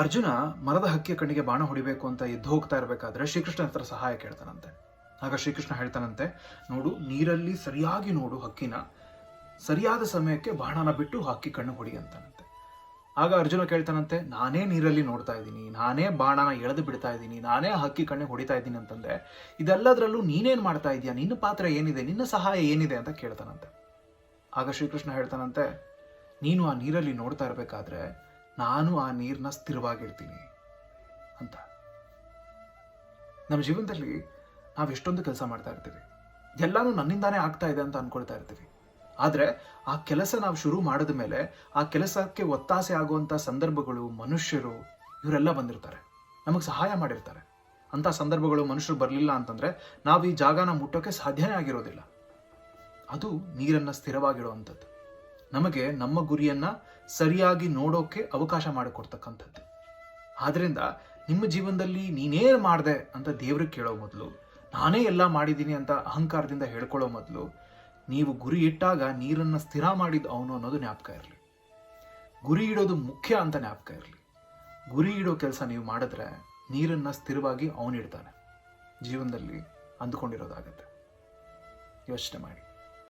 ಅರ್ಜುನ ಮರದ ಹಕ್ಕಿಯ ಕಣ್ಣಿಗೆ ಬಾಣ ಹೊಡಿಬೇಕು ಅಂತ ಎದ್ದು ಹೋಗ್ತಾ ಇರಬೇಕಾದ್ರೆ ಶ್ರೀಕೃಷ್ಣ ಹತ್ರ ಸಹಾಯ ಕೇಳ್ತಾನಂತೆ. ಆಗ ಶ್ರೀಕೃಷ್ಣ ಹೇಳ್ತಾನಂತೆ, ನೋಡು, ನೀರಲ್ಲಿ ಸರಿಯಾಗಿ ನೋಡು ಹಕ್ಕಿನ. ಸರಿಯಾದ ಸಮಯಕ್ಕೆ ಬಾಣನ ಬಿಟ್ಟು ಹಕ್ಕಿ ಕಣ್ಣು ಹೊಡಿ ಅಂತಾನಂತೆ. ಆಗ ಅರ್ಜುನ ಕೇಳ್ತಾನಂತೆ, ನಾನೇ ನೀರಲ್ಲಿ ನೋಡ್ತಾ ಇದ್ದೀನಿ, ನಾನೇ ಬಾಣನ ಎಳೆದು ಬಿಡ್ತಾ ಇದ್ದೀನಿ, ನಾನೇ ಹಕ್ಕಿ ಕಣ್ಣು ಹೊಡಿತಾ ಇದ್ದೀನಿ ಅಂತಂದ್ರೆ, ಇದೆಲ್ಲದರಲ್ಲೂ ನೀನೇನ್ ಮಾಡ್ತಾ ಇದೀಯಾ ನಿನ್ನ ಪಾತ್ರ ಏನಿದೆ? ನಿನ್ನ ಸಹಾಯ ಏನಿದೆ? ಅಂತ ಕೇಳ್ತಾನಂತೆ. ಆಗ ಶ್ರೀಕೃಷ್ಣ ಹೇಳ್ತಾನಂತೆ, ನೀನು ಆ ನೀರಲ್ಲಿ ನೋಡ್ತಾ ಇರಬೇಕಾದ್ರೆ ನಾನು ಆ ನೀರನ್ನ ಸ್ಥಿರವಾಗಿರ್ತೀನಿ ಅಂತ. ನಮ್ಮ ಜೀವನದಲ್ಲಿ ನಾವು ಎಷ್ಟೊಂದು ಕೆಲಸ ಮಾಡ್ತಾ ಇರ್ತೀವಿ. ಎಲ್ಲಾನು ನನ್ನಿಂದಾನೇ ಆಗ್ತಾ ಇದೆ ಅಂತ ಅನ್ಕೊಳ್ತಾ ಇರ್ತೀವಿ. ಆದರೆ ಆ ಕೆಲಸ ನಾವು ಶುರು ಮಾಡಿದ ಮೇಲೆ ಆ ಕೆಲಸಕ್ಕೆ ಒತ್ತಾಸೆ ಆಗುವಂಥ ಸಂದರ್ಭಗಳು, ಮನುಷ್ಯರು ಇವರೆಲ್ಲ ಬಂದಿರ್ತಾರೆ. ನಮಗೆ ಸಹಾಯ ಮಾಡಿರ್ತಾರೆ. ಅಂಥ ಸಂದರ್ಭಗಳು ಮನುಷ್ಯರು ಬರಲಿಲ್ಲ ಅಂತಂದರೆ ನಾವು ಈ ಜಾಗನ ಮುಟ್ಟೋಕೆ ಸಾಧ್ಯನೇ ಆಗಿರೋದಿಲ್ಲ. ಅದು ನೀರನ್ನು ಸ್ಥಿರವಾಗಿಡುವಂಥದ್ದು ನಮಗೆ ನಮ್ಮ ಗುರಿಯನ್ನ ಸರಿಯಾಗಿ ನೋಡೋಕೆ ಅವಕಾಶ ಮಾಡಿಕೊಡ್ತಕ್ಕಂಥದ್ದು. ಆದ್ರಿಂದ ನಿಮ್ಮ ಜೀವನದಲ್ಲಿ ನೀನೇನು ಮಾಡಿದೆ ಅಂತ ದೇವ್ರಿಗೆ ಕೇಳೋ ಮೊದಲು, ನಾನೇ ಎಲ್ಲ ಮಾಡಿದ್ದೀನಿ ಅಂತ ಅಹಂಕಾರದಿಂದ ಹೇಳ್ಕೊಳ್ಳೋ ಮೊದಲು, ನೀವು ಗುರಿ ಇಟ್ಟಾಗ ನೀರನ್ನು ಸ್ಥಿರ ಮಾಡಿದ್ದು ಅವನು ಅನ್ನೋದು ಜ್ಞಾಪಕ ಇರಲಿ. ಗುರಿ ಇಡೋದು ಮುಖ್ಯ ಅಂತ ಜ್ಞಾಪಕ ಇರಲಿ. ಗುರಿ ಇಡೋ ಕೆಲಸ ನೀವು ಮಾಡಿದ್ರೆ ನೀರನ್ನು ಸ್ಥಿರವಾಗಿ ಅವನಿಡ್ತಾನೆ. ಜೀವನದಲ್ಲಿ ಅಂದುಕೊಂಡಿರೋದಾಗತ್ತೆ. ಯೋಚನೆ ಮಾಡಿ.